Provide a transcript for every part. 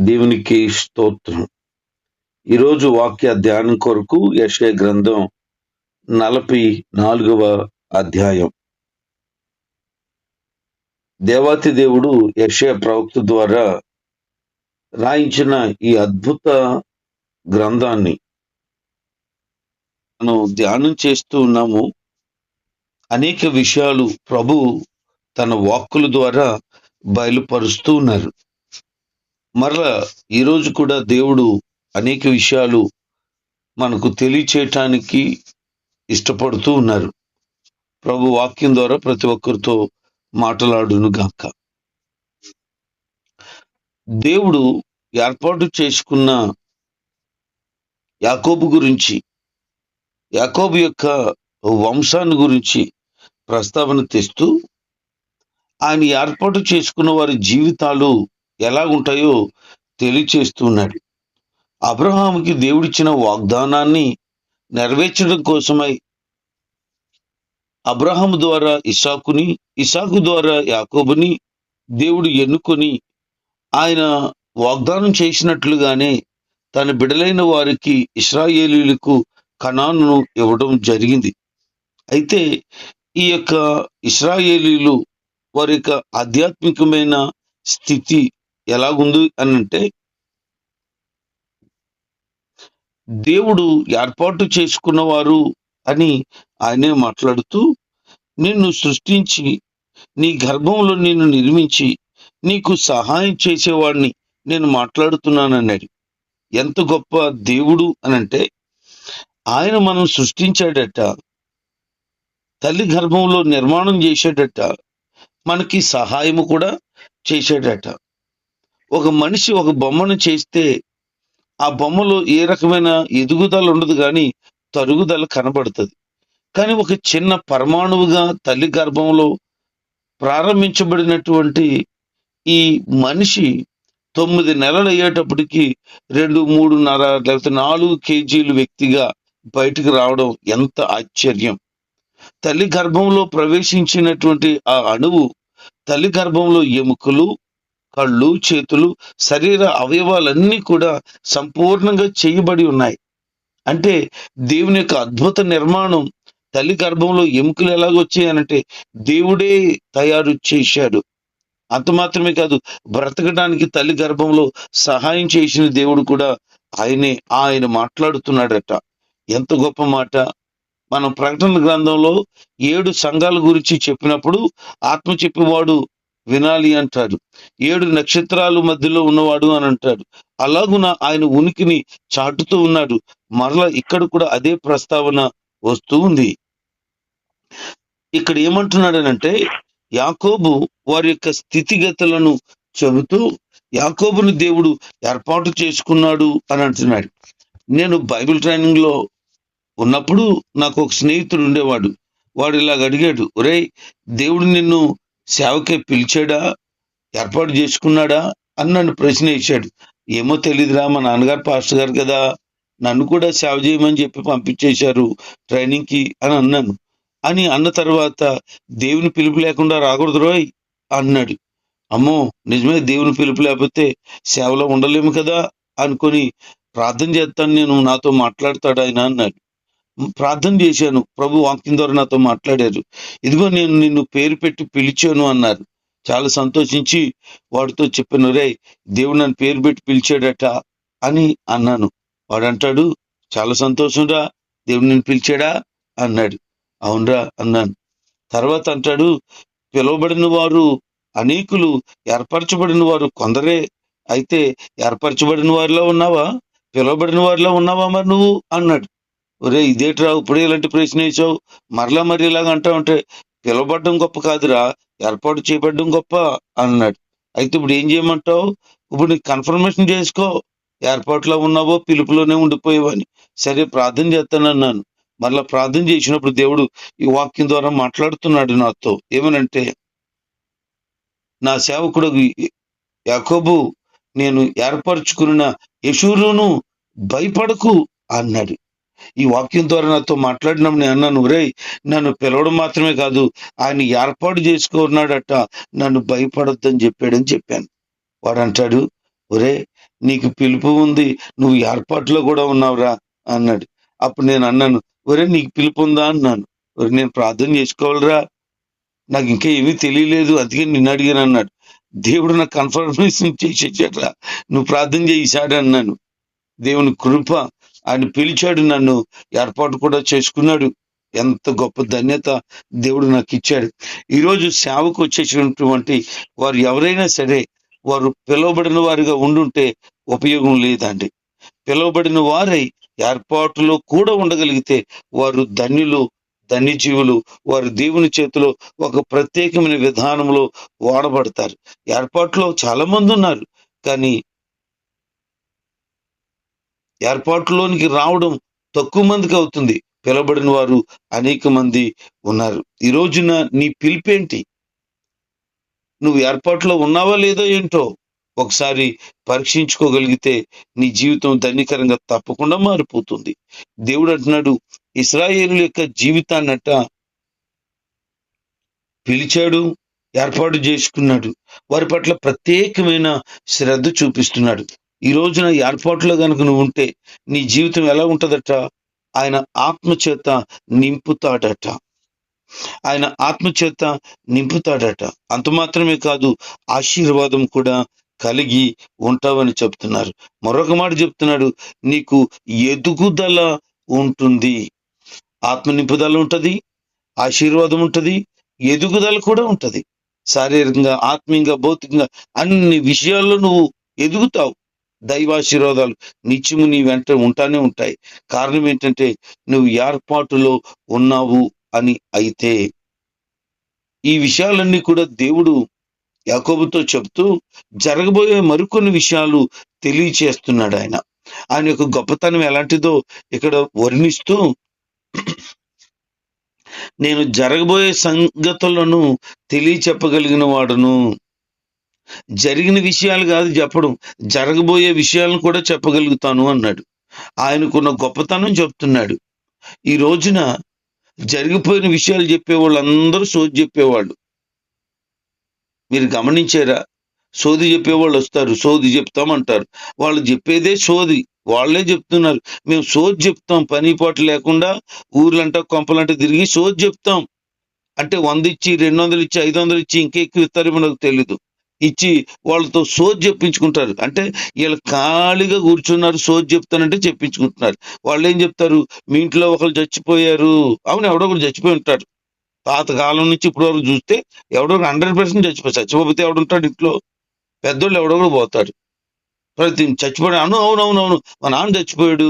దేవునికి స్తోత్రం. ఈరోజు వాక్య ధ్యానం కొరకు యశయ గ్రంథం నలభై నాలుగవ అధ్యాయం. దేవాతి దేవుడు యశయ ప్రవక్త ద్వారా రాయించిన ఈ అద్భుత గ్రంథాన్ని మనం ధ్యానం చేస్తూ ఉన్నాము. అనేక విషయాలు ప్రభు తన వాక్కుల ద్వారా బయలుపరుస్తూ ఉన్నారు. మరలా ఈరోజు కూడా దేవుడు అనేక విషయాలు మనకు తెలియచేయటానికి ఇష్టపడుతూ ఉన్నారు. ప్రభు వాక్యం ద్వారా ప్రతి ఒక్కరితో మాట్లాడును గాక. దేవుడు ఏర్పాటు చేసుకున్న యాకోబు గురించి యాకోబు యొక్క వంశాన్ని గురించి ప్రస్తావన తెస్తూ ఆయన ఏర్పాటు చేసుకున్న వారి జీవితాలు ఎలా ఉంటాయో తెలియచేస్తున్నాడు. అబ్రహాముకి దేవుడిచ్చిన వాగ్దానాన్ని నెరవేర్చడం కోసమై అబ్రహాము ద్వారా ఇసాకుని ఇసాకు ద్వారా యాకోబుని దేవుడు ఎన్నుకొని ఆయన వాగ్దానం చేసినట్లుగానే తన బిడలైన వారికి ఇస్రాయేలీలకు కణాను ఇవ్వడం జరిగింది. అయితే ఈ యొక్క ఇస్రాయేలీలు వారి యొక్క ఆధ్యాత్మికమైన స్థితి ఎలాగుంది అని అంటే దేవుడు ఏర్పాటు చేసుకున్నవారు అని ఆయనే మాట్లాడుతూ నిన్ను సృష్టించి నీ గర్భంలో నిన్ను నిర్మించి నీకు సహాయం చేసేవాడిని నేను మాట్లాడుతున్నానన్నాడు. ఎంత గొప్ప దేవుడు అనంటే ఆయన మనం సృష్టించాడట తల్లి గర్భంలో నిర్మాణం చేసేటట మనకి సహాయము కూడా చేసేటట ఒక మనిషి ఒక బొమ్మను చేస్తే ఆ బొమ్మలో ఏ రకమైన ఎదుగుదల ఉండదు కానీ తరుగుదల కనబడుతుంది. కానీ ఒక చిన్న పరమాణువుగా తల్లి గర్భంలో ప్రారంభించబడినటువంటి ఈ మనిషి తొమ్మిది నెలలు అయ్యేటప్పటికి రెండు మూడున్నర లేకపోతే నాలుగు కేజీలు వ్యక్తిగా బయటకు రావడం ఎంత ఆశ్చర్యం. తల్లి గర్భంలో ప్రవేశించినటువంటి ఆ అణువు తల్లి గర్భంలో ఎముకలు కళ్ళు చేతులు శరీర అవయవాలన్నీ కూడా సంపూర్ణంగా చేయబడి ఉన్నాయి. అంటే దేవుని యొక్క అద్భుత నిర్మాణం తల్లి గర్భంలో ఎముకలు ఎలాగొచ్చాయనంటే దేవుడే తయారు చేశాడు. అంత మాత్రమే కాదు బ్రతకడానికి తల్లి గర్భంలో సహాయం చేసిన దేవుడు కూడా ఆయనే ఆయన మాట్లాడుతున్నాడట. ఎంత గొప్ప మాట. మనం ప్రకటన గ్రంథంలో ఏడు సంఘాల గురించి చెప్పినప్పుడు ఆత్మ చెప్పేవాడు వినాలి అంటాడు. ఏడు నక్షత్రాలు మధ్యలో ఉన్నవాడు అని అంటాడు. అలాగున ఆయన ఉనికిని చాటుతూ ఉన్నాడు. మరలా ఇక్కడ కూడా అదే ప్రస్తావన వస్తూ ఉంది. ఇక్కడ ఏమంటున్నాడనంటే యాకోబు వారి యొక్క స్థితిగతులను చెబుతూ యాకోబుని దేవుడు ఏర్పాటు చేసుకున్నాడు అని అంటున్నాడు. నేను బైబిల్ ట్రైనింగ్లో ఉన్నప్పుడు నాకు ఒక స్నేహితుడు ఉండేవాడు. వాడు ఇలాగ అడిగాడు ఒరేయ్ దేవుడు నిన్ను సేవకే పిలిచాడా? ఏర్పాటు చేసుకున్నాడా? అని నన్ను ప్రశ్న వేశాడు. ఏమో తెలియదురా మా నాన్నగారు పాస్టర్ గారు కదా. నన్ను కూడా సేవ చేయమని చెప్పి పంపించేశారు ట్రైనింగ్కి అని అన్నాను. అని అన్న తర్వాత దేవుని పిలుపు లేకుండా రాకూడదు రోయ్ అన్నాడు. అమ్మో నిజమే దేవుని పిలుపు లేకపోతే సేవలో ఉండలేము కదా అనుకొని ప్రార్థన చేస్తాను నేను నాతో మాట్లాడతాడు ఆయన అన్నాడు. ప్రార్థన చేశాను. ప్రభు వాక్యం ద్వారా నాతో మాట్లాడారు. ఇదిగో నేను నిన్ను పేరు పెట్టి పిలిచాను అన్నారు. చాలా సంతోషించి వాడితో చెప్పాను రే దేవుడు నన్ను పేరు పెట్టి పిలిచాడట అని అన్నాను. వాడంటాడు చాలా సంతోషంరా దేవుడు నేను పిలిచాడా అన్నాడు. అవునరా అన్నాను. తర్వాత అంటాడు పిలువబడిన వారు అనేకులు ఏర్పరచబడిన వారు కొందరే. అయితే ఏర్పరచబడిన వారిలో ఉన్నావా? పిలువబడిన వారిలో ఉన్నావా మరి నువ్వు? అన్నాడు. ఒరే ఇదేట్రా ఇప్పుడే ఇలాంటి ప్రశ్న వేసావు. మరలా మరి ఇలాగ అంటా ఉంటే పిలవబడ్డం గొప్ప కాదురా ఏర్పాటు చేయబడ్డం గొప్ప అన్నాడు. అయితే ఇప్పుడు ఏం చేయమంటావు? ఇప్పుడు నీకు కన్ఫర్మేషన్ చేసుకో. ఏర్పాట్లో ఉన్నావో పిలుపులోనే ఉండిపోయేవని సరే ప్రార్థన చేస్తానన్నాను మరలా ప్రార్థన చేసినప్పుడు దేవుడు ఈ వాక్యం ద్వారా మాట్లాడుతున్నాడు నాతో. ఏమనంటే నా సేవకుడు యాకోబు నేను ఏర్పరచుకున్న యశూరును భయపడకు అన్నాడు. ఈ వాక్యం ద్వారా నాతో మాట్లాడినప్పుడు నేను అన్నాను రే నన్ను పిలవడం మాత్రమే కాదు ఆయన ఏర్పాటు చేసుకున్నాడట నన్ను భయపడొద్దని చెప్పాడని చెప్పాను. వాడు అంటాడు ఒరే నీకు పిలుపు ఉంది నువ్వు ఏర్పాట్లో కూడా ఉన్నావురా అన్నాడు. అప్పుడు నేను అన్నాను ఒరే నీకు పిలుపు ఉందా? అన్నాను. ఒరే నేను ప్రార్థన చేసుకోవాలిరా నాకు ఇంకా ఏమీ తెలియలేదు అందుకే నిన్ను అడిగాను అన్నాడు. దేవుడు నాకు కన్ఫర్మేషన్ చేసేసాడురా నువ్వు ప్రార్థన చేశాడు అన్నాను. దేవుని కృప ఆయన పిలిచాడు నన్ను ఏర్పాటు కూడా చేసుకున్నాడు. ఎంత గొప్ప ధన్యత దేవుడు నాకు ఇచ్చాడు ఈరోజు సేవకు వచ్చేసినటువంటి వారు ఎవరైనా సరే వారు పిలువబడిన వారిగా ఉండుంటే ఉపయోగం లేదండి. పిలువబడిన వారై ఏర్పాటులో కూడా ఉండగలిగితే వారు ధన్యులు ధన్యజీవులు వారు దేవుని చేతిలో ఒక ప్రత్యేకమైన విధానంలో వాడబడతారు. ఏర్పాట్లో చాలా మంది ఉన్నారు కానీ ఏర్పాటులోనికి రావడం తక్కువ మందికి అవుతుంది. పిలబడిన వారు అనేక మంది ఉన్నారు. ఈ రోజున నీ పిలిపేంటి? నువ్వు ఏర్పాట్లో ఉన్నావా లేదో ఏంటో ఒకసారి పరీక్షించుకోగలిగితే నీ జీవితం ధన్యకరంగా తప్పకుండా మారిపోతుంది. దేవుడు అంటున్నాడు ఇస్రాయేల్ యొక్క జీవితాన్నట పిలిచాడు ఏర్పాటు చేసుకున్నాడు. వారి పట్ల ప్రత్యేకమైన శ్రద్ధ చూపిస్తున్నాడు. ఈ రోజున ఏర్పాటులో కనుక నువ్వు ఉంటే నీ జీవితం ఎలా ఉంటదట? ఆయన ఆత్మచేత నింపుతాడట. ఆయన ఆత్మచేత నింపుతాడట. అంత మాత్రమే కాదు ఆశీర్వాదం కూడా కలిగి ఉంటావని చెప్తున్నారు. మరొక మాట చెప్తున్నాడు నీకు ఎదుగుదల ఉంటుంది. ఆత్మ నింపుదల ఉంటది ఆశీర్వాదం ఉంటది ఎదుగుదల కూడా ఉంటది. శారీరకంగా ఆత్మీయంగా భౌతికంగా అన్ని విషయాల్లో నువ్వు ఎదుగుతావు. దైవాశీర్వాదాలు నిత్యము నీ వెంట ఉంటానే ఉంటాయి. కారణం ఏంటంటే నువ్వు ఏర్పాటులో ఉన్నావు అని అయితే. ఈ విషయాలన్నీ కూడా దేవుడు యాకోబుతో చెప్తూ జరగబోయే మరికొన్ని విషయాలు తెలియచేస్తున్నాడు ఆయన. ఆయన యొక్క గొప్పతనం ఎలాంటిదో ఇక్కడ వర్ణిస్తూ నేను జరగబోయే సంగతులను తెలియచెప్పగలిగిన వాడును. జరిగిన విషయాలు కాదు చెప్పడం జరగబోయే విషయాలను కూడా చెప్పగలుగుతాను అన్నాడు. ఆయనకున్న గొప్పతనం చెప్తున్నాడు. ఈ రోజున జరిగిపోయిన విషయాలు చెప్పేవాళ్ళు అందరూ సోది చెప్పేవాళ్ళు. మీరు గమనించారా? సోది చెప్పేవాళ్ళు వస్తారు సోది చెప్తామంటారు. వాళ్ళు చెప్పేదే సోది వాళ్ళే చెప్తున్నారు. మేము సోది చెప్తాం పని పాటు లేకుండా ఊర్లంట కొంపలంట తిరిగి సోది చెప్తాం. అంటే వంద ఇచ్చి రెండు వందలు ఇచ్చి ఐదు వందలు ఇచ్చి ఇంకెక్కువ ఇస్తారో మనకు తెలీదు. ఇచ్చి వాళ్ళతో సోది చెప్పించుకుంటారు. అంటే వీళ్ళు ఖాళీగా కూర్చున్నారు సోది చెప్తానంటే చెప్పించుకుంటున్నారు. వాళ్ళు ఏం చెప్తారు? మీ ఇంట్లో ఒకరు చచ్చిపోయారు. అవును ఎవడో ఒకరు చచ్చిపోయి ఉంటాడు. పాతకాలం నుంచి ఇప్పుడు వరకు చూస్తే ఎవడో హండ్రెడ్ పర్సెంట్ చచ్చిపోయి చచ్చిపోతే ఎవడుంటాడు ఇంట్లో? పెద్దోళ్ళు ఎవడో కూడా పోతాడు. ప్రతి చచ్చిపోయాడు అవును అవును అవును అవును మా నాన్న చచ్చిపోయాడు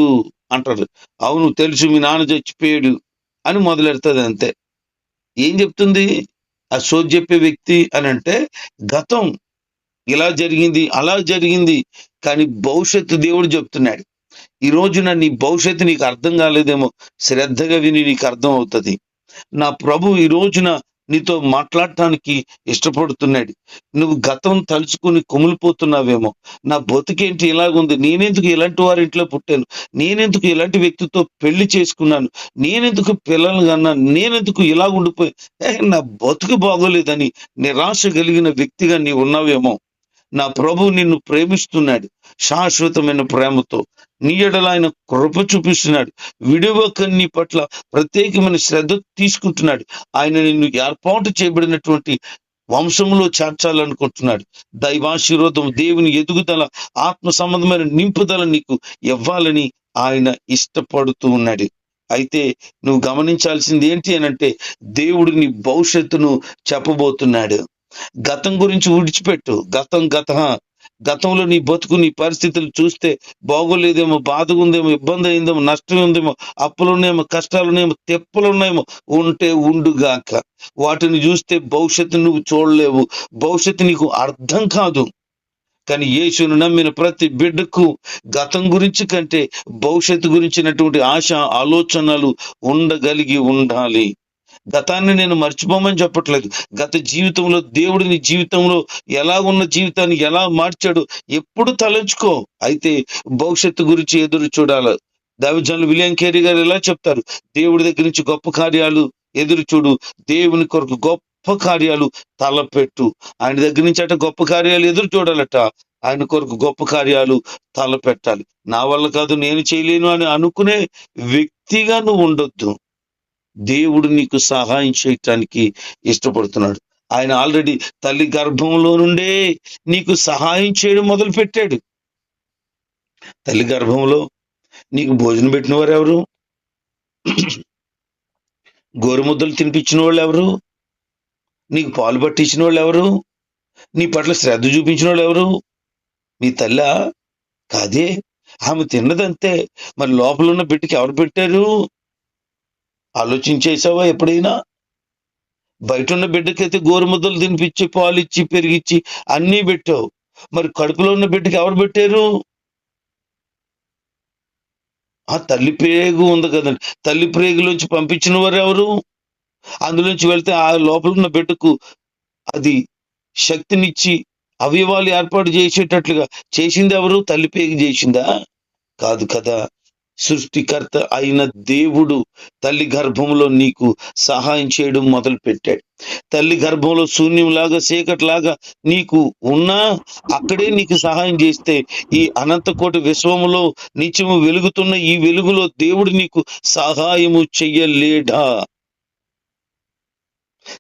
అంటారు. అవును తెలుసు మీ నాన్న చచ్చిపోయాడు అని మొదలెడుతుంది అంతే. ఏం చెప్తుంది? ఆ సోది చెప్పే వ్యక్తి అని అంటే గతం ఇలా జరిగింది అలా జరిగింది కానీ భవిష్యత్తు దేవుడు చెప్తున్నాడు. ఈ రోజున నీ భవిష్యత్తు నీకు అర్థం కాలేదేమో శ్రద్ధగా విని నీకు అర్థం అవుతుంది. నా ప్రభు ఈ రోజున నీతో మాట్లాడటానికి ఇష్టపడుతున్నాడు. నువ్వు గతం తలుచుకుని కుమిలిపోతున్నావేమో. నా బతుకేంటి ఇలాగుంది? నేనెందుకు ఇలాంటి వారి ఇంట్లో పుట్టాను? నేనెందుకు ఇలాంటి వ్యక్తితో పెళ్ళి చేసుకున్నాను? నేనెందుకు పిల్లలు కన్నాను? నేనెందుకు ఇలా ఉండిపోయి? నా బతుకు బాగోలేదని నిరాశ కలిగిన వ్యక్తిగా నీ ఉన్నావేమో నా ప్రభు నిన్ను ప్రేమిస్తున్నాడు. శాశ్వతమైన ప్రేమతో నీ ఎడల ఆయన కృప చూపిస్తున్నాడు. విడవక నీ పట్ల ప్రత్యేకమైన శ్రద్ధ తీసుకుంటున్నాడు. ఆయన నిన్ను ఏర్పాటు చేయబడినటువంటి వంశంలో చేర్చాలనుకుంటున్నాడు. దైవాశీర్వాదం దేవుని ఎదుగుదల ఆత్మ సంబంధమైన నింపుదల నీకు ఇవ్వాలని ఆయన ఇష్టపడుతూ ఉన్నాడు. అయితే నువ్వు గమనించాల్సింది ఏంటి అని అంటే దేవుడు నీ భవిష్యత్తును చెప్పబోతున్నాడు. గతం గురించి విడిచిపెట్టు. గతం గత గతంలో నీ బతుకు నీ పరిస్థితులు చూస్తే బాగోలేదేమో బాధగా ఉందేమో ఇబ్బంది అయిందేమో నష్టం ఉందేమో అప్పులున్నాయేమో కష్టాలున్నాయేమో తెప్పలున్నాయేమో ఉంటే ఉండుగాక వాటిని చూస్తే భవిష్యత్తు నువ్వు చూడలేవు. భవిష్యత్తు నీకు అర్థం కాదు. కానీ యేసును నమ్మిన ప్రతి బిడ్డకు గతం గురించి కంటే భవిష్యత్తు గురించినటువంటి ఆశ ఆలోచనలు ఉండగలిగి ఉండాలి. గతాన్ని నేను మర్చిపోమని చెప్పట్లేదు. గత జీవితంలో దేవుడిని జీవితంలో ఎలా ఉన్న జీవితాన్ని ఎలా మార్చాడు ఎప్పుడు తలంచుకో. అయితే భవిష్యత్తు గురించి ఎదురు చూడాలి. దైవజనులు విలియం కేరీ గారు ఎలా చెప్తారు? దేవుడి దగ్గర నుంచి గొప్ప కార్యాలు ఎదురు చూడు. దేవుని కొరకు గొప్ప కార్యాలు తలపెట్టు. ఆయన దగ్గర నుంచి అట గొప్ప కార్యాలు ఎదురు చూడాలట. ఆయన కొరకు గొప్ప కార్యాలు తలపెట్టాలి. నా వల్ల కాదు నేను చేయలేను అని అనుకునే వ్యక్తిగా నువ్వు ఉండొద్దు. దేవుడు నీకు సహాయం చేయటానికి ఇష్టపడుతున్నాడు. ఆయన ఆల్రెడీ తల్లి గర్భంలో నుండే నీకు సహాయం చేయడం మొదలు పెట్టాడు తల్లి గర్భంలో నీకు భోజనం పెట్టిన వారు ఎవరు? గోరుముద్దలు తినిపించిన వాళ్ళు ఎవరు? నీకు పాలు పట్టించిన వాళ్ళు ఎవరు? నీ పట్ల శ్రద్ధ చూపించిన వాళ్ళు ఎవరు? నీ తల్ల? కాదే. ఆమె తిన్నదంతే. మరి లోపల ఉన్న బిడ్డకి ఎవరు పెట్టారు? ఆలోచించేసావా ఎప్పుడైనా? బయట ఉన్న బిడ్డకైతే గోరుముద్దలు తినిపించి పాలు ఇచ్చి పెరిగిచ్చి అన్నీ పెట్టావు. మరి కడుపులో ఉన్న బిడ్డకి ఎవరు పెట్టారు? ఆ తల్లి ప్రేగు ఉంది కదండి. తల్లి ప్రేగులోంచి పంపించిన వారు ఎవరు? అందులోంచి వెళ్తే ఆ లోపల ఉన్న బిడ్డకు అది శక్తినిచ్చి అవయవాలు ఏర్పాటు చేసేటట్లుగా చేసింది ఎవరు? తల్లి పేగి చేసిందా? కాదు కదా. సృష్టికర్త అయిన దేవుడు తల్లి గర్భంలో నీకు సహాయం చేయడం మొదలు పెట్టాడు తల్లి గర్భంలో శూన్యంలాగా చీకట్లాగా నీకు ఉన్నా అక్కడే నీకు సహాయం చేస్తే ఈ అనంతకోటి విశ్వములో నిత్యము వెలుగుతున్న ఈ వెలుగులో దేవుడు నీకు సహాయము చెయ్యలేడా?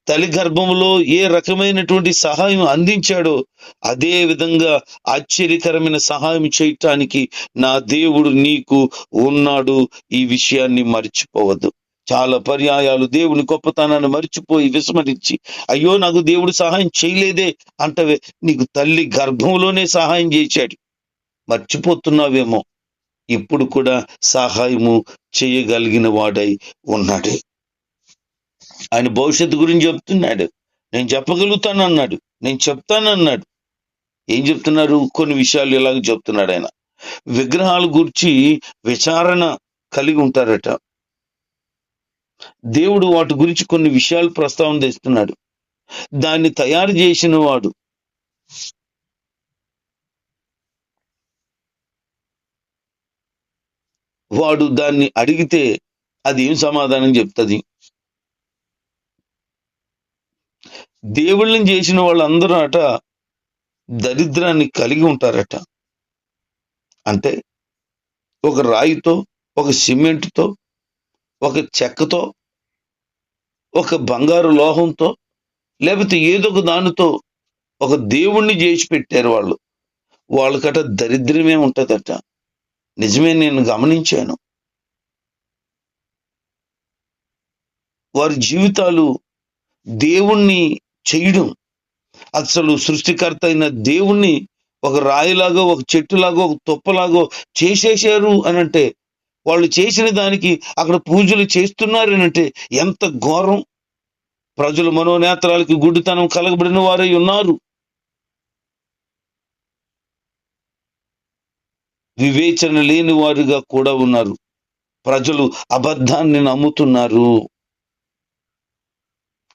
తల్లి గర్భంలో ఏ రకమైనటువంటి సహాయం అందించాడో అదే విధంగా ఆశ్చర్యకరమైన సహాయం చేయటానికి నా దేవుడు నీకు ఉన్నాడు. ఈ విషయాన్ని మర్చిపోవద్దు. చాలా పర్యాయాలు దేవుని గొప్పతనాన్ని మర్చిపోయి విస్మరించి అయ్యో నాకు దేవుడు సహాయం చేయలేదే అంటవే నీకు తల్లి గర్భంలోనే సహాయం చేశాడు. మర్చిపోతున్నావేమో. ఇప్పుడు కూడా సహాయము చేయగలిగిన వాడై ఉన్నాడే. ఆయన భవిష్యత్తు గురించి చెప్తున్నాడు నేను చెప్పగలుగుతాను అన్నాడు. నేను చెప్తానన్నాడు ఏం చెప్తున్నారు? కొన్ని విషయాలు ఇలాగ చెప్తున్నాడు ఆయన. విగ్రహాల గురించి విచారణ కలిగి ఉంటారట. దేవుడు వాటి గురించి కొన్ని విషయాలు ప్రస్తావన తెస్తున్నాడు. దాన్ని తయారు చేసిన వాడు. వాడు దాన్ని అడిగితే అది ఏం సమాధానం చెప్తుంది? దేవుళ్ళని చేసిన వాళ్ళందరూ అట దరిద్రాన్ని కలిగి ఉంటారట. అంటే ఒక రాయితో ఒక సిమెంట్తో ఒక చెక్కతో ఒక బంగారు లోహంతో లేకపోతే ఏదో ఒక దానితో ఒక దేవుణ్ణి చేసి పెట్టారు వాళ్ళు. వాళ్ళకట దరిద్రమే ఉంటుందట. నిజమే నేను గమనించాను. వారి జీవితాలు దేవుణ్ణి చేయడం. అసలు సృష్టికర్త అయిన దేవుణ్ణి ఒక రాయిలాగో ఒక చెట్టులాగో ఒక తొప్పలాగో చేసేసారు అని అంటే వాళ్ళు చేసిన దానికి అక్కడ పూజలు చేస్తున్నారు అని అంటే ఎంత ఘోరం. ప్రజలు మనోనేత్రాలకి గుడ్డితనం కలగబడిన వారై ఉన్నారు. వివేచన లేని వారుగా కూడా ఉన్నారు. ప్రజలు అబద్ధాన్ని నమ్ముతున్నారు.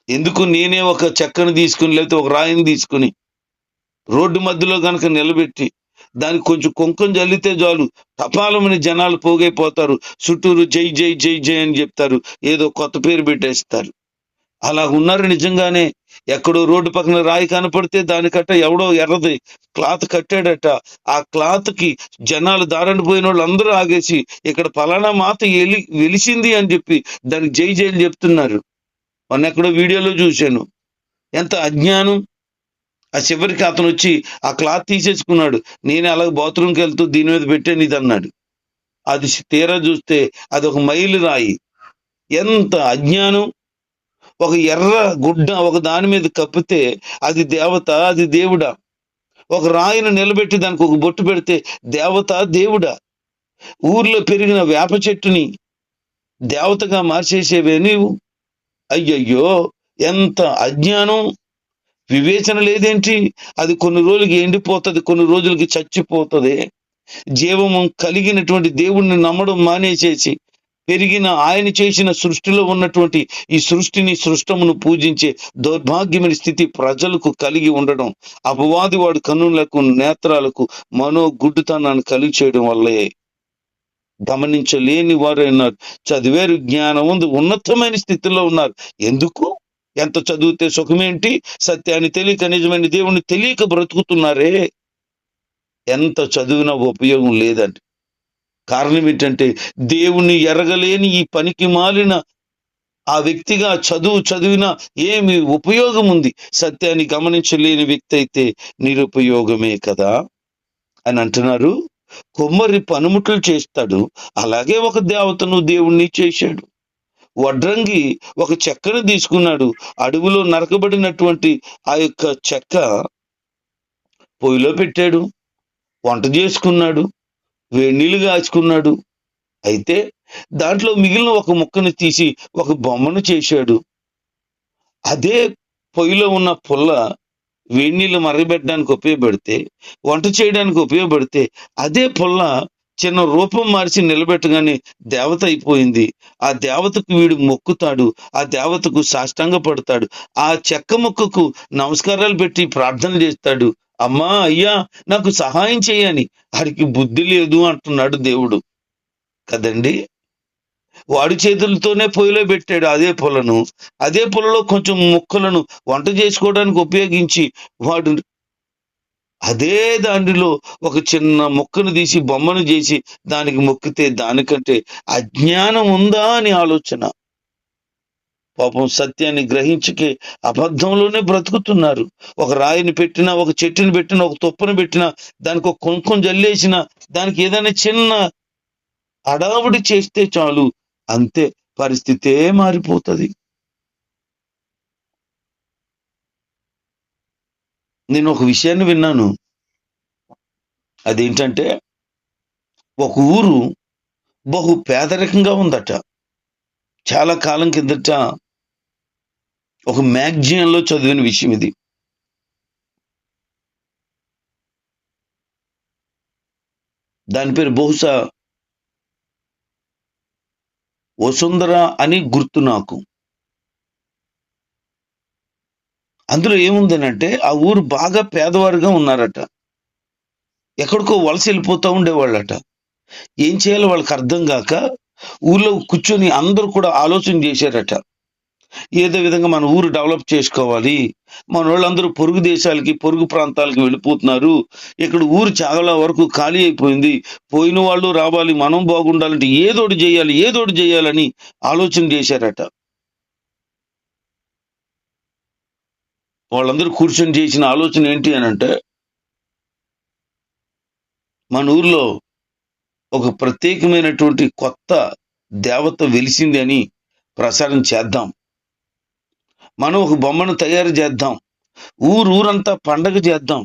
ఎందుకు నేనే ఒక చెక్కను తీసుకుని లేకపోతే ఒక రాయిని తీసుకుని రోడ్డు మధ్యలో కనుక నిలబెట్టి దానికి కొంచెం కుంకం జల్లితే చాలు టపాలమని జనాలు పోగైపోతారు. చుట్టూరు జై జై జై జై అని చెప్తారు. ఏదో కొత్త పేరు పెట్టేస్తారు. అలా ఉన్నారు నిజంగానే. ఎక్కడో రోడ్డు పక్కన రాయి కనపడితే దానికట్ట ఎవడో ఎర్రది క్లాత్ కట్టాడట. ఆ క్లాత్కి జనాలు దారని పోయిన వాళ్ళు అందరూ ఆగేసి ఇక్కడ ఫలానా మాత వెలి వెలిసింది అని చెప్పి దానికి జై జైలు చెప్తున్నారు. మొన్న ఎక్కడో వీడియోలో చూశాను. ఎంత అజ్ఞానం. ఆ చివరికి అతను వచ్చి ఆ క్లాత్ తీసేసుకున్నాడు. నేను అలాగ బాత్రూమ్కి వెళ్తూ దీని మీద పెట్టాను ఇది అన్నాడు అది తీరా చూస్తే అది ఒక మైలు రాయి. ఎంత అజ్ఞానం. ఒక ఎర్ర గుడ్డ ఒక దాని మీద కప్పితే అది దేవత అది దేవుడా. ఒక రాయిని నిలబెట్టి దానికి ఒక బొట్టు పెడితే దేవత దేవుడా. ఊర్లో పెరిగిన వేప చెట్టుని దేవతగా మార్చేసేవే నీవు. అయ్యయ్యో ఎంత అజ్ఞానం. వివేచన లేదేంటి? అది కొన్ని రోజులకి ఎండిపోతుంది కొన్ని రోజులకి చచ్చిపోతుంది. జీవము కలిగినటువంటి దేవుణ్ణి నమ్మడం మానేసేసి పెరిగిన ఆయన చేసిన సృష్టిలో ఉన్నటువంటి ఈ సృష్టిని సృష్టమును పూజించే దౌర్భాగ్యమైన స్థితి ప్రజలకు కలిగి ఉండడం అపవాది వాడు కన్నులకు నేత్రాలకు మనో గుడ్డుతనాన్ని కలిగి చేయడం వల్లే. గమనించలేని వారు ఉన్నారు చదివారు జ్ఞానం ఉంది ఉన్నతమైన స్థితిలో ఉన్నారు. ఎందుకు? ఎంత చదివితే సుఖమేంటి? సత్యాన్ని తెలియక నిజమైన దేవుణ్ణి తెలియక బ్రతుకుతున్నారే? ఎంత చదివినా ఉపయోగం లేదండి. కారణం ఏంటంటే దేవుని ఎరగలేని ఈ పనికి మాలిన ఆ వ్యక్తిగా చదువు చదివిన ఏమి ఉపయోగం ఉంది. సత్యాన్ని గమనించలేని వ్యక్తి అయితే నిరుపయోగమే కదా అని అంటున్నారు. కుమ్మరి పనుముట్లు చేస్తాడు. అలాగే ఒక దేవతను దేవుణ్ణి చేశాడు. వడ్రంగి ఒక చెక్కను తీసుకున్నాడు. అడవిలో నరకబడినటువంటి ఆ యొక్క చెక్క పొయ్యిలో పెట్టాడు. వంట చేసుకున్నాడు. వేడి నీళ్ళు కాచుకున్నాడు. అయితే దాంట్లో మిగిలిన ఒక ముక్కను తీసి ఒక బొమ్మను చేశాడు. అదే పొయ్యిలో ఉన్న పుల్ల వేడి నీళ్ళు మరగబెట్టడానికి ఉపయోగపడితే వంట చేయడానికి ఉపయోగపడితే అదే పుల్ల చిన్న రూపం మార్చి నిలబెట్టగానే దేవత అయిపోయింది. ఆ దేవతకు వీడు మొక్కుతాడు ఆ దేవతకు సాష్టాంగ పడతాడు ఆ చెక్క మొక్కకు నమస్కారాలు పెట్టి ప్రార్థన చేస్తాడు. అమ్మా అయ్యా నాకు సహాయం చేయని వాడికి బుద్ధి లేదు అంటున్నాడు దేవుడు. కదండి? వాడి చేతులతోనే పొయ్యిలో పెట్టాడు అదే పొలను. అదే పొలలో కొంచెం ముక్కలను వంట చేసుకోవడానికి ఉపయోగించి వాడు అదే దానిలో ఒక చిన్న మొక్కను తీసి బొమ్మను చేసి దానికి మొక్కితే దానికంటే అజ్ఞానం ఉందా అని ఆలోచన. పాపం సత్యాన్ని గ్రహించకే అబద్ధంలోనే బ్రతుకుతున్నారు. ఒక రాయిని పెట్టినా ఒక చెట్టుని పెట్టినా ఒక తుప్పను పెట్టినా దానికి ఒక కుంకుమ జల్లేసిన దానికి ఏదైనా చిన్న అడావుడి చేస్తే చాలు. అంతే పరిస్థితే మారిపోతుంది. నేను ఒక విషయాన్ని విన్నాను. అదేంటంటే ఒక ఊరు బహు పేదరికంగా ఉందట. చాలా కాలం కిందట ఒక మ్యాగజైన్లో చదివిన విషయం ఇది. దాని పేరు బహుశా వసుంధర అని గుర్తు నాకు. అందులో ఏముందనంటే ఆ ఊరు బాగా పేదవారుగా ఉన్నారట. ఎక్కడికో వలస వెళ్ళిపోతూ ఉండేవాళ్ళట. ఏం చేయాలో వాళ్ళకి అర్థం కాక ఊర్లో కూర్చొని అందరూ కూడా ఆలోచన చేశారట. ఏదో విధంగా మన ఊరు డెవలప్ చేసుకోవాలి. మన వాళ్ళందరూ పొరుగు దేశాలకి పొరుగు ప్రాంతాలకి వెళ్ళిపోతున్నారు. ఇక్కడ ఊరు చాలా వరకు ఖాళీ అయిపోయింది. పోయిన వాళ్ళు రావాలి మనం బాగుండాలంటే ఏదోటి చేయాలి ఏదోటి చేయాలని ఆలోచన చేశారట. వాళ్ళందరూ కూర్చొని చేసిన ఆలోచన ఏంటి అని అంటే మన ఊర్లో ఒక ప్రత్యేకమైనటువంటి కొత్త దేవత వెలిసింది అని ప్రసారం చేద్దాం. మనం ఒక బొమ్మను తయారు చేద్దాం. ఊరు ఊరంతా పండగ చేద్దాం.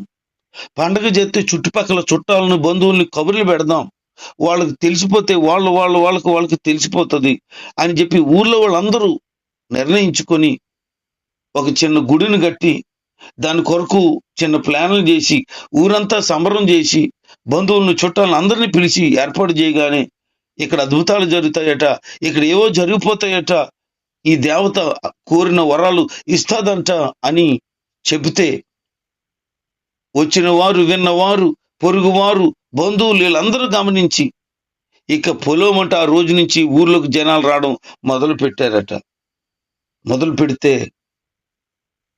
పండగ చేస్తే చుట్టుపక్కల చుట్టాలను బంధువుల్ని కబుర్లు పెడదాం. వాళ్ళకి తెలిసిపోతే వాళ్ళు వాళ్ళు వాళ్ళకి వాళ్ళకి తెలిసిపోతుంది అని చెప్పి ఊర్లో వాళ్ళందరూ నిర్ణయించుకొని ఒక చిన్న గుడిని కట్టి దాని కొరకు చిన్న ప్లాన్లు చేసి ఊరంతా సంబరం చేసి బంధువులను చుట్టాలను అందరినీ పిలిచి ఏర్పాటు చేయగానే ఇక్కడ అద్భుతాలు జరుగుతాయట ఇక్కడ ఏవో జరిగిపోతాయట ఈ దేవత కోరిన వరాలు ఇస్తాదంట అని చెబితే వచ్చిన వారు విన్నవారు పొరుగువారు బంధువులు వీళ్ళందరూ గమనించి ఇక పొలోమంట ఆ రోజు నుంచి ఊర్లోకి జనాలు రావడం మొదలు పెట్టారట. మొదలు పెడితే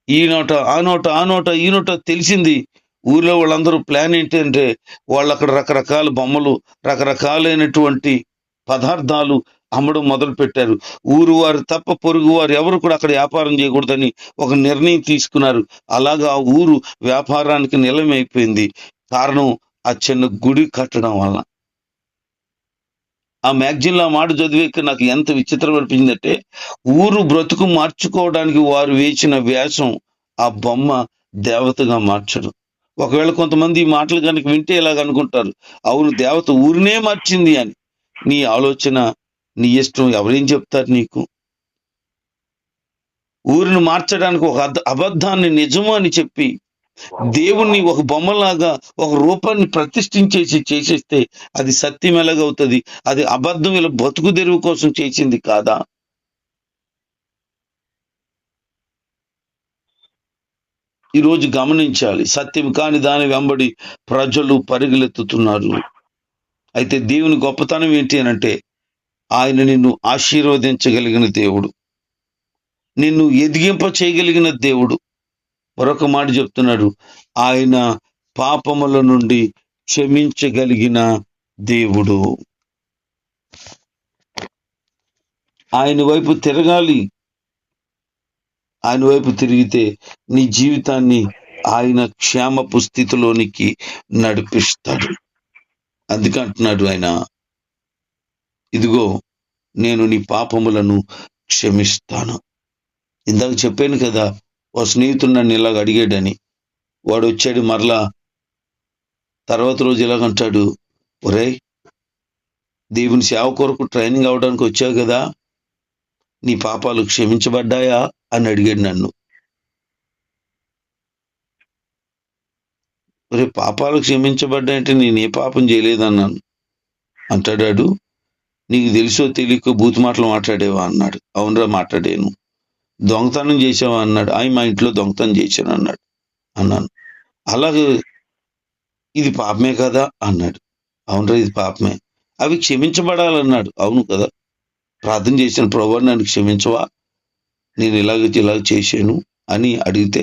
ఈ నోట ఆ నోట ఆ నోట ఈ నోట తెలిసింది ఊర్లో వాళ్ళందరూ ప్లాన్ ఏంటంటే వాళ్ళు అక్కడ రకరకాల బొమ్మలు రకరకాలైనటువంటి పదార్థాలు అమ్మడం మొదలు పెట్టారు. ఊరు వారు తప్ప పొరుగు వారు ఎవరు కూడా అక్కడ వ్యాపారం చేయకూడదని ఒక నిర్ణయం తీసుకున్నారు. అలాగా ఆ ఊరు వ్యాపారానికి నిలమైపోయింది. కారణం ఆ చిన్న గుడి కట్టడం వల్ల ఆ మ్యాగజిన్లో ఆ మాట చదివేక నాకు ఎంత విచిత్రం అనిపించిందంటే ఊరు బ్రతుకు మార్చుకోవడానికి వారు వేసిన వ్యాసం ఆ బొమ్మ దేవతగా మార్చడం. ఒకవేళ కొంతమంది ఈ మాటలు కనుక వింటే ఇలాగ అనుకుంటారు అవును దేవత ఊరినే మార్చింది అని. నీ ఆలోచన నీ ఇష్టం ఎవరేం చెప్తారు నీకు? ఊరిని మార్చడానికి ఒక అబద్ధాన్ని నిజము అని చెప్పి దేవుణ్ణి ఒక బొమ్మలాగా ఒక రూపాన్ని ప్రతిష్ఠించేసి చేసేస్తే అది సత్యం ఎలాగవుతుంది? అది అబద్ధం ఇలా బతుకు తెరువు కోసం చేసింది కాదా? ఈరోజు గమనించాలి. సత్యం కాని దాని వెంబడి ప్రజలు పరుగులెత్తుతున్నారు. అయితే దేవుని గొప్పతనం ఏంటి అని అంటే ఆయన నిన్ను ఆశీర్వదించగలిగిన దేవుడు. నిన్ను ఎదిగింప చేయగలిగిన దేవుడు. మరొక మాట చెప్తున్నాడు. ఆయన పాపముల నుండి క్షమించగలిగిన దేవుడు. ఆయన వైపు తిరగాలి. ఆయన వైపు తిరిగితే నీ జీవితాన్ని ఆయన క్షేమపు స్థితిలోనికి నడిపిస్తాడు. అందుకంటున్నాడు ఆయన ఇదిగో నేను నీ పాపములను క్షమిస్తాను. ఇందాక చెప్పాను కదా ఓ స్నేహితుడు నన్ను ఇలాగ అడిగాడని. వాడు వచ్చాడు మరలా. తర్వాత రోజు ఇలాగంటాడు ఒరే దేవుని సేవ కొరకు ట్రైనింగ్ అవడానికి వచ్చావు కదా నీ పాపాలు క్షమించబడ్డాయా? అని అడిగాడు నన్ను. ఒరే పాపాలు క్షమించబడ్డాయంటే నేను ఏ పాపం చేయలేదన్నాను. అంటాడాడు. నీకు తెలుసో తెలియక బూత్ మాటలు మాట్లాడేవా అన్నాడు. అవునరా మాట్లాడాను. దొంగతనం చేసావా అన్నాడు. అవి మా ఇంట్లో దొంగతనం చేశాను అన్నాడు. అన్నాను. అలాగే ఇది పాపమే కదా అన్నాడు. అవునరా ఇది పాపమే. అవి క్షమించబడాలన్నాడు. అవును కదా. ప్రార్థన చేసిన ప్రభు నన్ను క్షమించవా? నేను ఇలాగ ఇలాగ చేశాను అని అడిగితే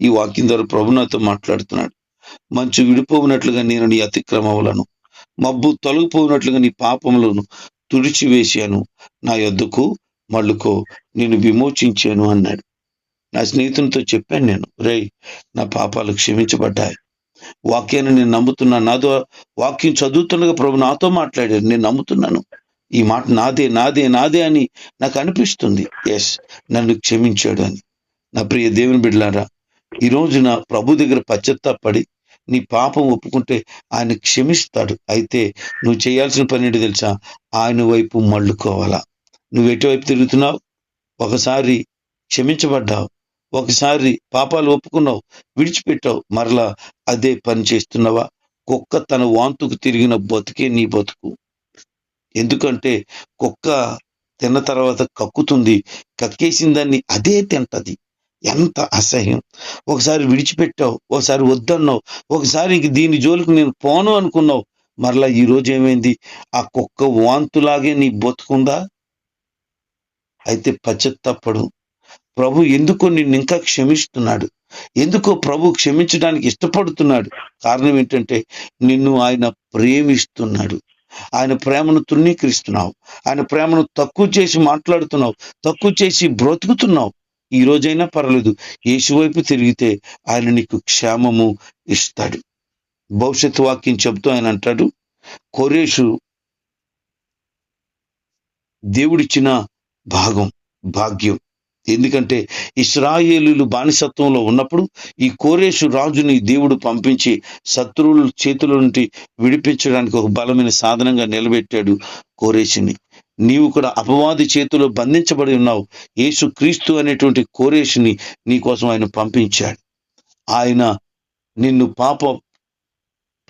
ఈ వాక్యం ద్వారా ప్రభు నాతో మాట్లాడుతున్నాడు. మంచు విడిపోవునట్లుగా నేను నీ అతిక్రమములను మబ్బు తొలగిపోయినట్లుగా నీ పాపములను తుడిచివేశాను. నా యొద్దకు మళ్ళుకో నేను విమోచించాను అన్నాడు. నా స్నేహితునితో చెప్పాను నేను రేయ్ నా పాపాలు క్షమించబడ్డాయి. వాక్యాన్ని నేను నమ్ముతున్నాను నాతో వాక్యం చదువుతుండగా ప్రభు నాతో మాట్లాడాడు నేను నమ్ముతున్నాను. ఈ మాట నాదే నాదే నాదే అని నాకు అనిపిస్తుంది. ఎస్ నన్ను క్షమించాడు అని. నా ప్రియ దేవుని బిడ్డలారా ఈ నా ప్రభు దగ్గర పశ్చత్తాపడి నీ పాపం ఒప్పుకుంటే ఆయన క్షమిస్తాడు. అయితే నువ్వు చేయాల్సిన పని ఏంటి తెలుసా? ఆయన వైపు మళ్ళుకోవాలా. నువ్వు ఎటువైపు తిరుగుతున్నావు? ఒకసారి క్షమించబడ్డావు. ఒకసారి పాపాలు ఒప్పుకున్నావు. విడిచిపెట్టావు. మరలా అదే పని చేస్తున్నావా? కుక్క తన వాంతుకు తిరిగిన బతుకే నీ బతుకు. ఎందుకంటే కుక్క తిన్న తర్వాత కక్కుతుంది. కక్కేసిన దాన్ని అదే తింటది. ఎంత అసహ్యం? ఒకసారి విడిచిపెట్టావు ఒకసారి వద్దన్నావు ఒకసారి ఇంక దీని జోలికి నేను పోను అనుకున్నావు. మరలా ఈ రోజు ఏమైంది? ఆ కుక్క వాంతులాగే నీ బతుకుందా? అయితే పశ్చత్తప్పడు ప్రభు ఎందుకో నిన్ను ఇంకా క్షమిస్తున్నాడు. ఎందుకో ప్రభు క్షమించడానికి ఇష్టపడుతున్నాడు. కారణం ఏంటంటే నిన్ను ఆయన ప్రేమిస్తున్నాడు. ఆయన ప్రేమను తృణీకరిస్తున్నావు. ఆయన ప్రేమను తక్కువ చేసి మాట్లాడుతున్నావు తక్కువ చేసి బ్రతుకుతున్నావు. ఈ రోజైనా పర్లేదు యేసు వైపు తిరిగితే ఆయన నీకు క్షేమము ఇస్తాడు. భవిష్యత్తు వాక్యం చెబుతూ ఆయన అంటాడు కోరేషు దేవుడిచ్చిన భాగం భాగ్యం. ఎందుకంటే ఇస్రాయేలీలు బానిసత్వంలో ఉన్నప్పుడు ఈ కోరేషు రాజుని దేవుడు పంపించి శత్రువుల చేతుల నుండి విడిపించడానికి ఒక బలమైన సాధనంగా నిలబెట్టాడు కోరేషుని. నీవు కూడా అపవాది చేతిలో బంధించబడి ఉన్నావు. యేసు క్రీస్తు అనేటువంటి కోరేషుని నీకోసం ఆయన పంపించాడు. ఆయన నిన్ను పాప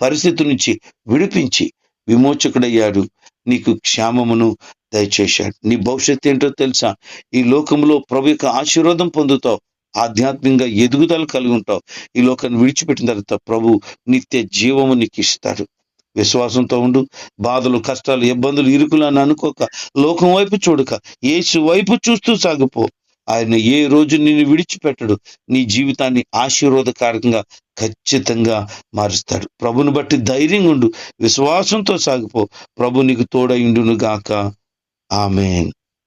పరిస్థితి నుంచి విడిపించి విమోచకుడయ్యాడు. నీకు క్షేమమును దయచేశాడు. నీ భవిష్యత్తు ఏంటో తెలుసా? ఈ లోకంలో ప్రభు యొక్క ఆశీర్వాదం పొందుతావు. ఆధ్యాత్మికంగా ఎదుగుదల కలిగి ఉంటావు. ఈ లోకాన్ని విడిచిపెట్టిన తర్వాత ప్రభు నిత్య జీవము నీకు ఇస్తాడు విశ్వాసంతో ఉండు. బాధలు కష్టాలు ఇబ్బందులు ఇరుకులు అని అనుకోక. లోకం వైపు చూడక. ఏసు వైపు చూస్తూ సాగిపో. ఆయన ఏ రోజు నిన్ను విడిచిపెట్టడు. నీ జీవితాన్ని ఆశీర్వాదకారకంగా ఖచ్చితంగా మారుస్తాడు. ప్రభుని బట్టి ధైర్యం ఉండు. విశ్వాసంతో సాగిపో. ప్రభు నీకు తోడైండును గాక ఆమెన్.